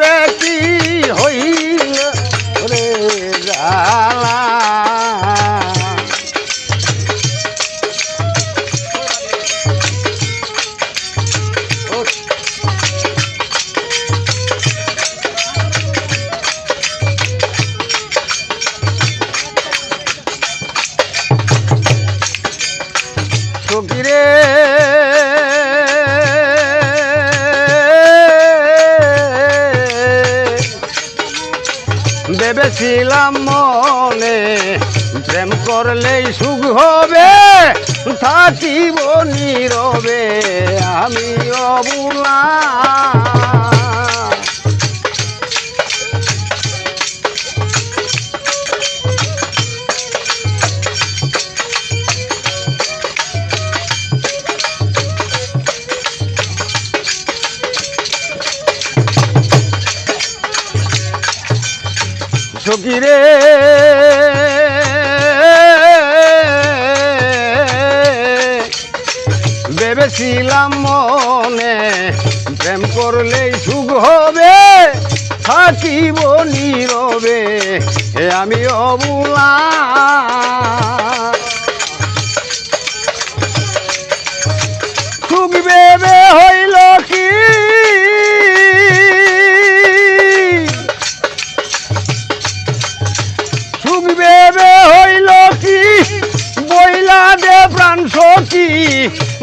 রে ভেবেছিলাম মনে প্রেম করলেই সুখ হবে থাকিব নীরবে আমি অবুলা সকিরে ভেবেছিলাম মনে প্রেম করলেই সুখ হবে থাকিব নীরবে। আমি অবুলা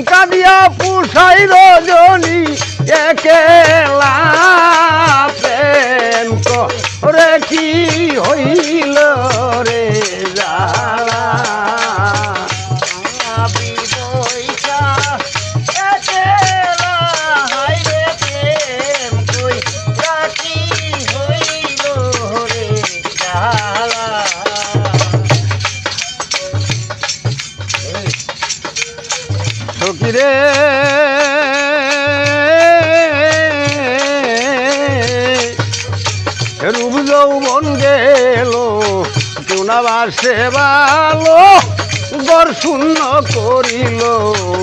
কাঁদিয়া পুষাই রজনী একেলা রে কি হইল রে জালা সকিরে রূপ যৌবন গেল চুনাবার সেবালো গর শূন্য করিল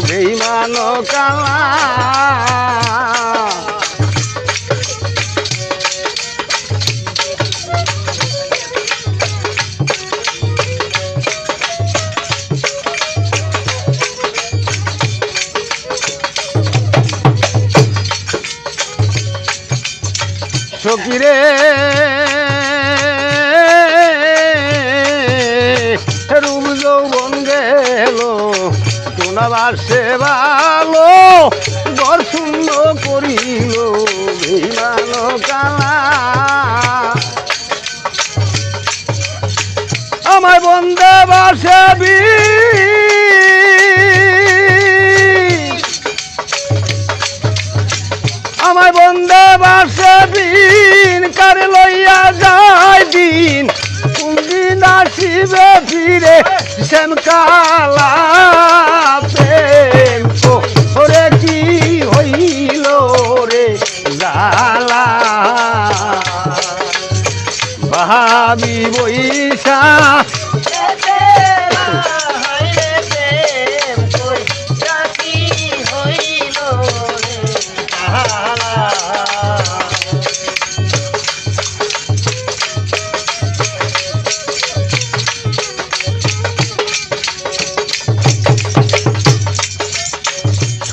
বেইমান কালা। সকিরে রূপ যৌবন গেল তোনা বাসে ভালো ঘর শূন্য করিল বিমান কালা। আমায় বন্দে বাসে আমায় বন্দে বাসে দিন কার লইয়া যায় দিন। কোন দিন আসিবে ফিরে শ্যাম কালা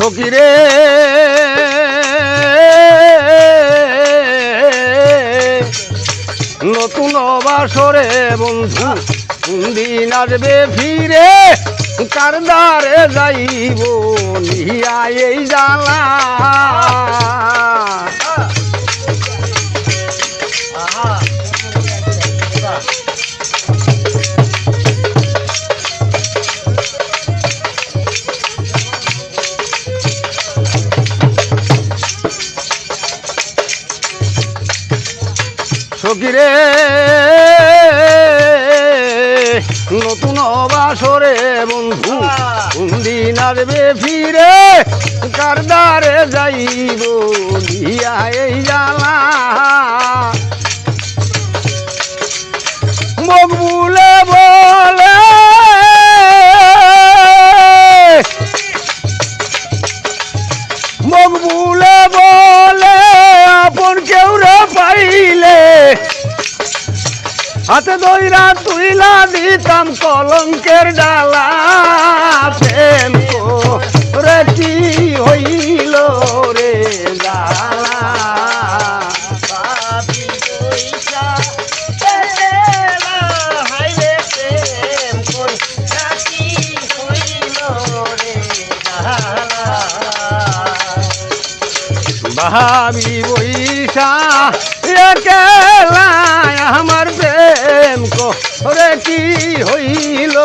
সকিরে নতুন বাসরে বন্ধু দিন আসবে ফিরে? কারদারে যাইব? নিয়া এই জ্বালা। নতুন বাসরে বন্ধু কোনদিন আসবে ফিরে কারদারে যাইব দিয়া এই জ্বালা। মকবুলে হাতে দইরা তুইলা দিতাম কলঙ্কের ডালা। প্রেম করে কি হইল রে জালা? ভাবি পয়সা বৈশা একেলা আমার প্রেম করে কি হইল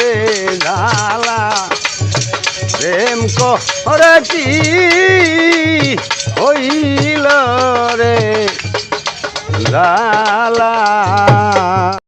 রে জালা প্রেম করে কি হইল রে জালা